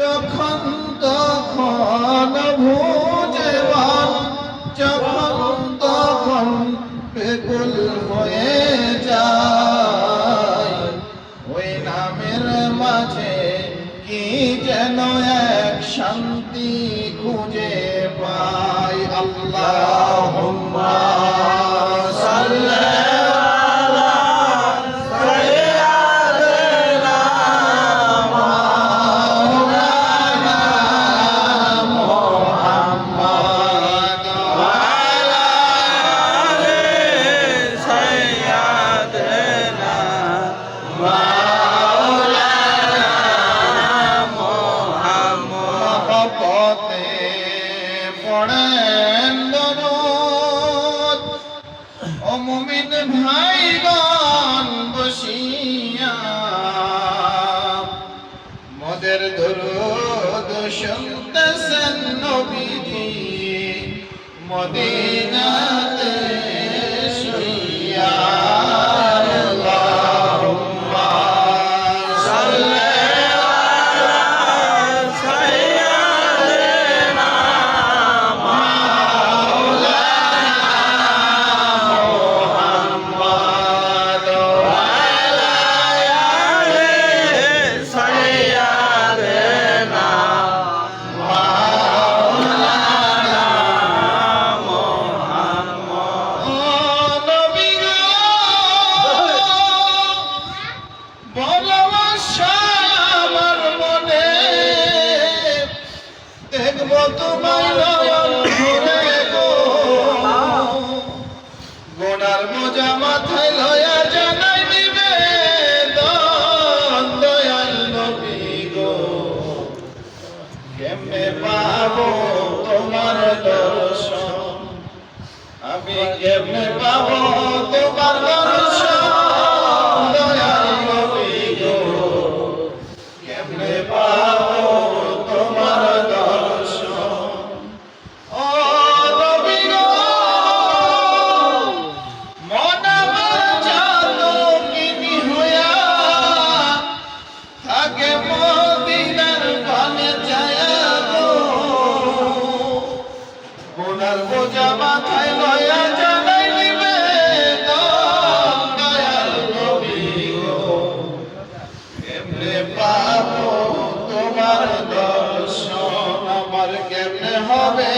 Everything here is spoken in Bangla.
যখন তখন ভুজে যখন তখন বেকুল হয়ে যায়, ওই নামের মাঝে কি যেন এক শান্তি খুঁজে পাই আল্লাহ। পড়েন দরুদ ও ভাইগণ বসিয়া মদের দরুদ শুনতেছেন নবীজি। মদিনাতে দেখব গো গোনার মোজা মাথায় লয়া জানাই দিবে দয়াল নবী গো। কেমনে পাবো তোমার দর্শন? আমি কেমনে পাবো তোমার আমার কেমনে হবে?